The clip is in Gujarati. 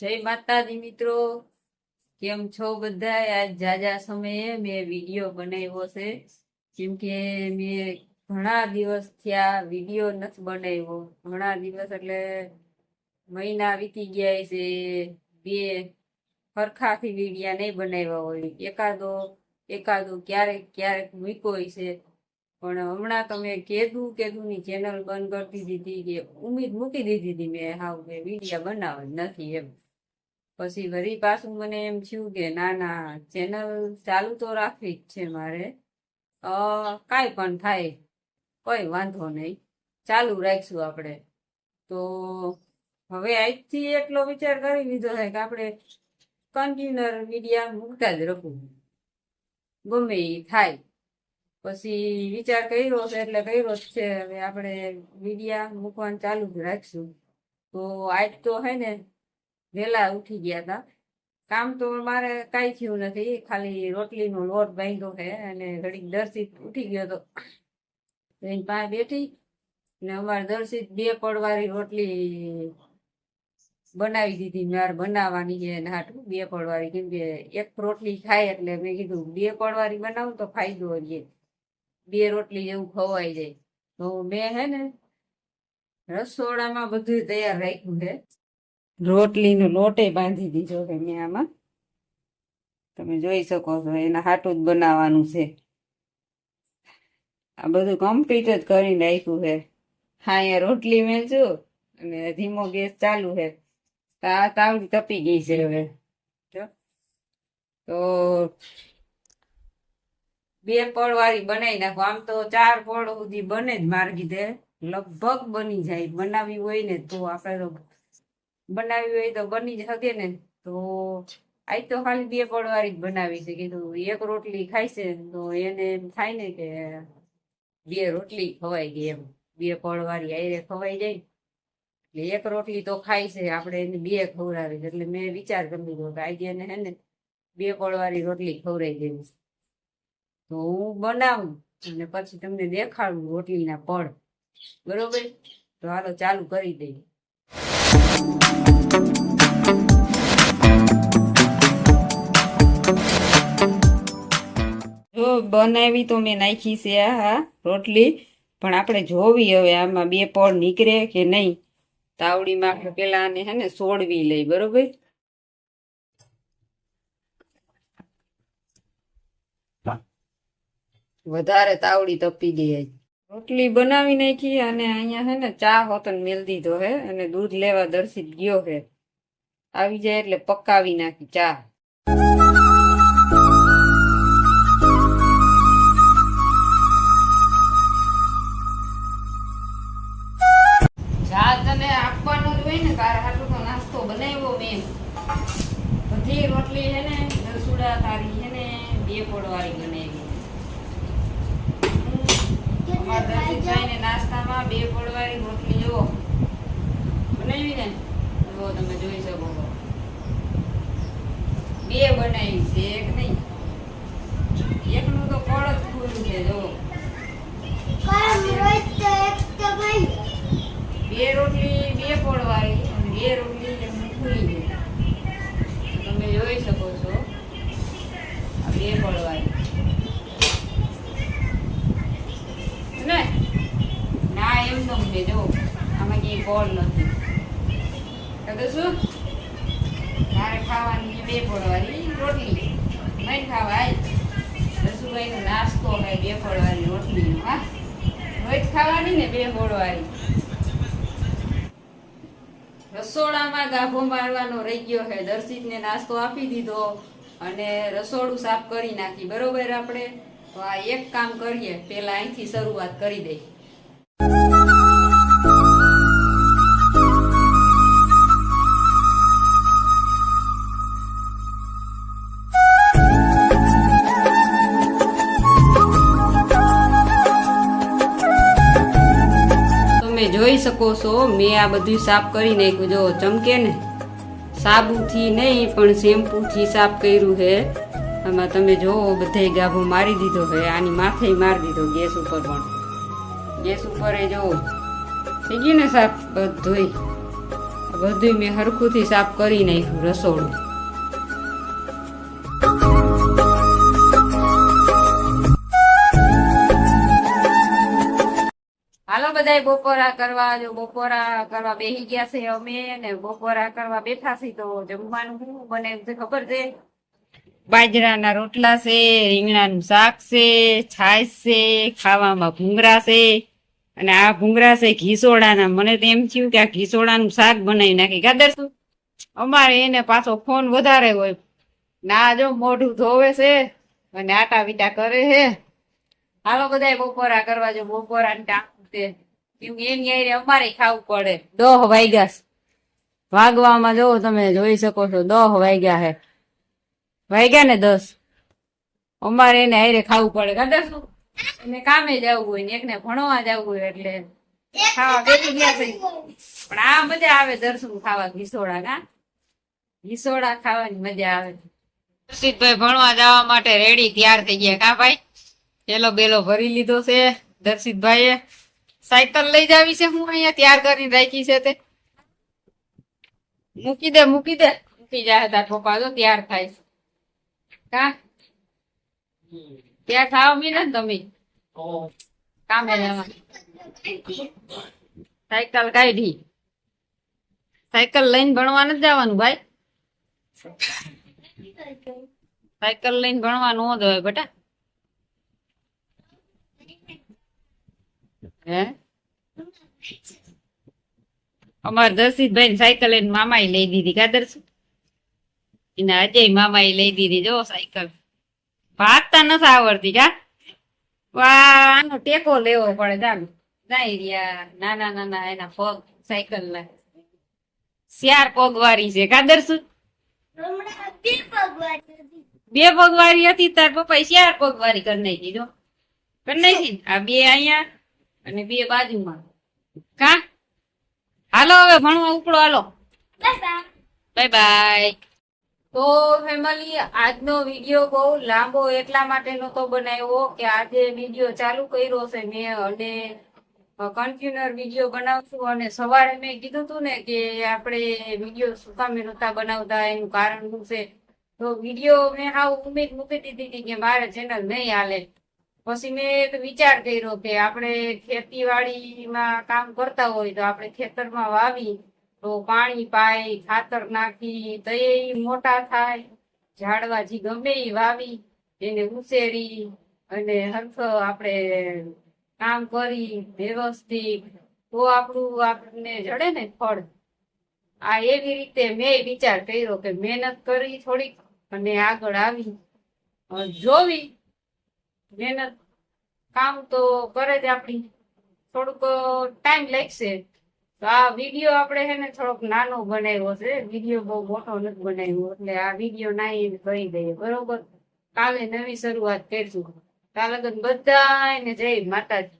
જય માતાજી મિત્રો. કેમ છો બધા આજ જાજા સમયે મેં વીડિયો બનાવ્યો છે. કેમ કે મેં ઘણા દિવસ થયા વીડિયો નથી બનાવ્યો. ઘણા દિવસ એટલે મહિના વીતી ગયા છે. બે સરખાથી વિડીયા નહીં બનાવ્યા હોય. એકાદો એકાદો ક્યારેક ક્યારેક મૂક્યો છે. પણ હમણાં તમે કેદું કેદુની ચેનલ બંધ કરી દીધી કે ઉમેદ મૂકી દીધી હતી મેં. હાવ મેં વિડીયા બનાવ નથી એમ. પછી વરી પાછું મને એમ થયું કે ના ના ચેનલ ચાલુ તો રાખવી જ છે મારે. કાંઈ પણ થાય, કોઈ વાંધો નહીં, ચાલુ રાખશું આપણે. તો હવે આજથી એટલો વિચાર કરી લીધો છે કે આપણે કન્ટિન્યુઅર મીડિયા મૂકતા જ રાખવું. ગમે એ થાય. પછી વિચાર કર્યો છે એટલે કર્યો જ છે. હવે આપણે મીડિયા મૂકવાનું ચાલુ જ રાખશું. તો આજ તો હે ને વહેલા ઉઠી ગયા હતા કામ તો મારે કાંઈ થયું નથી, ખાલી રોટલીનો લોટ બાંધ્યો છે અને ઘડીક દર્શિત ઉઠી ગયો હતો એની પાસે બેઠી ને અમારે દર્શિત બે પડવાળી રોટલી બનાવી દીધી. મારે બનાવવાની છે નાટું બે પડવાળી. કેમ કે એક રોટલી ખાય એટલે મેં કીધું બે પડવાળી બનાવું તો ફાયદો છે. બે રોટલી જેવું ખવાઈ જાય. તો મેં હે ને રસોડામાં બધું તૈયાર રાખ્યું છે. રોટલીનો લોટે બાંધી દીધો છે મેં આમાં. તમે જોઈ શકો છો, એના હાટું જ બનાવવાનું છે. આ બધું કમ્પ્લીટ જ કરીને નાખ્યું છે. હા, અહીંયા રોટલી મેળશું અને ધીમો ગેસ ચાલુ છે. આ તાવડી તપી ગઈ છે હવે. તો બે પળ વાળી બનાવી નાખો. આમ તો ચાર પળ સુધી બને જ માર દે લગભગ બની જાય. બનાવી હોય ને તો આપણે તો બનાવી હોય તો બની જ શકે ને. તો આજ તો ખાલી બે પડવારી જ બનાવી છે. કીધું એક રોટલી ખાય છે તો એને એમ થાય ને કે બે રોટલી ખવાઈ ગઈ એમ. બે પડવારી આયરે ખવાઈ જાય. એટલે એક રોટલી તો ખાય છે. આપણે એને બે ખવડાવી એટલે મેં વિચાર કરી દીધો કે આજે એને હે ને બે પડવારી રોટલી ખવડાવી દેવી. તો હું બનાવું અને પછી તમને દેખાડું રોટલીના પડ બરોબર? તો હાલો ચાલુ કરી દઈએ. બનાવી તો મેં નાખી છે આ રોટલી. પણ આપણે જોવી હવે આમાં બે પળ નીકળે કે નહીં. તાવડીમાં આપણે પેલા આને હે ને સોડવી લઈ બરોબર? વધારે તાવડી તપી ગઈ. રોટલી બનાવી નાખી અને અહીંયા હે ને ચા હોતન મેલ દીધો હે અને દૂધ લેવા દર્શિત ગયો હે. આવી જાય એટલે પકાવી નાખી ચા. ચા તને આપવાનો જ હોય ને તારે હાટું તો નાસ્તો બનાવ્યો મેં. બધી રોટલી હે ને રસુડા તારી હે ને બે પોડવાળી બનાવી નાસ્તામાં બે પડવાળી રોટલી જુઓ. બનાવી ને? જુઓ તમે જોઈ શકો. બે બનાવી છે, એક નહીં. એકનું તો પડ જ ખુલ્લું છે, જુઓ. કોલ નથી. તો શું? મારે ખાવાની છે બે પડવાની રોટલી. નહીં ખાવા આય રસુભાઈનો નાસ્તો હોય બે પડવાની રોટલીનો, હા? રોજ ખાવાની ને બે પડવાની રસોડામાં ગાભો મારવાનો રહી ગયો છે દર્શિતને નાસ્તો આપી દીધો અને રસોડું સાફ કરી નાખી. બરોબર આપણે? તો આ એક કામ કરીએ. પેલા અહીંથી શરૂઆત કરી દઈએ. શકો છો, મેં આ બધું સાફ કરી નાખ્યું. જો ચમકે ને? સાબુથી નહીં, પણ શેમ્પૂથી સાફ કર્યું છે આમાં તમે જોવો બધે ગાભો મારી દીધો છે આની માથે મારી દીધો, ગેસ ઉપર પણ. ગેસ ઉપર એ જોવો થઈ ગયું ને સાફ બધુંય? બધું મેં હરખુંથી સાફ કરી નાખ્યું, રસોડું. બધાય બપોરા કરવા, જો બપોરા કરવા બેસી ગયા છે અમે ને બપોરા કરવા બેઠા છીએ તો જમવાનું શું બને છે ખબર છે? બાજરાના રોટલા છે, રીંગણાનું શાક છે, છાશ છે, ખાવામાં ભૂંગરા છે અને આ ભૂંગરા છે ઘીસોડાના. મને તો એમ થયું કે આ ઘીસોડાનું શાક બનાવી નાખી. કાદર શું અમારે એને પાછો ફોન વધારે હોય. ના, જો મોઢું ધોવે છે અને આટા વીટા કરે છે. હાલો બધાય બપોરા કરવા, જો બપોરા ટાણું છે કેમ કે દોહ વાગ્યા વાગવામાં જો તમે જોઈ શકો છો, દોહ વાગ્યા હે વાગ્યા ને દસ. અમારે એને હારે ખાવું પડે. ખબર શું એને કામે જવું હોય ને, એકને ભણવા જવું હોય એટલે આ મજા આવે દર્શન ખાવા, ઘીસોડા કા? ઘીસોડા ખાવાની મજા આવે. દર્શિતભાઈ ભણવા જવા માટે રેડી તૈયાર થઈ ગયા. કા ભાઈ? પેલો બેલો ભરી લીધો છે દર્શિતભાઈએ સાયકલ લઈ જાવી છે હું અહીંયા તૈયાર કરીને રાખી છે તે. મૂકી દે મૂકી દે. મૂકી જાય તાર પપ્પા તો તૈયાર થાય છે. કા? તૈયાર થાવ મી ને તમે? કામે જવા. સાયકલ કાઢી. સાયકલ લઈને ભણવા નથી જવાનું ભાઈ. સાયકલ લઈને ભણવા નો જ હોય બેટા. હે? અમાર દર્શિતભાઈ સાયકલ એને મામા લઈ દીધી કા દર્શિત? એના અજય મામા લઈ દીધી જો સાયકલ. ભાગતા નથી આવડતી કા? આનો ટેકો લેવો પડે ચાલો. જાય રહ્યા નાના નાના એના પગ સાયકલ ના ચાર પગ વાળી છે કા દર્શિત? બે પગ વાળી હતી તાર પપ્પા ચાર પગ વાળી કરી નાખી જો. કરી નાખી? આ બે અહીંયા અને બે બાજુમાં. કા? હાલો હવે, ભણવા ઉપડો, હાલો. Bye bye. તો ફેમિલી, આજનો વીડિયો બહુ લાંબો, એટલા માટે નતો બનાવ્યો કે આજે વીડિયો ચાલુ કર્યો છે મેં અને કન્ટિન્યુઅર વીડિયો બનાવશું અને સવારે મેં કીધું હતું ને કે આપણે વીડિયો શું નતા બનાવતા, એનું કારણ શું છે? તો વીડિયો મેં હા ઉમેદ મૂકી દીધી હતી કે મારે ચેનલ નહીં હાલે. પછી મેં એક વિચાર કર્યો કે આપણે ખેતીવાડીમાં કામ કરતા હોય તો આપણે ખેતરમાં વાવી, તો પાણી પાય, ખાતર નાખી, તો મોટા થાય. ઝાડવા જે ગમે એ વાવી, એને ઉછેરી અને હરખો આપણે કામ કરી, વ્યવસ્થિત. તો આપણું આપણને જડે ને ફળ. આ એવી રીતે મેં વિચાર કર્યો કે મહેનત કરી થોડીક અને આગળ આવી. જોવી. મહેનત કામ તો કરે જ આપણી. થોડુંક ટાઈમ લાગશે. તો આ વીડિયો આપણે છે ને થોડોક નાનો બનાવ્યો છે. વીડિયો બહુ મોટો નથી બનાવ્યો, એટલે આ વીડિયો નાઈ કરી દઈએ. બરોબર? કાલે નવી શરૂઆત કરીશું. કાલે બધા જય માતાજી.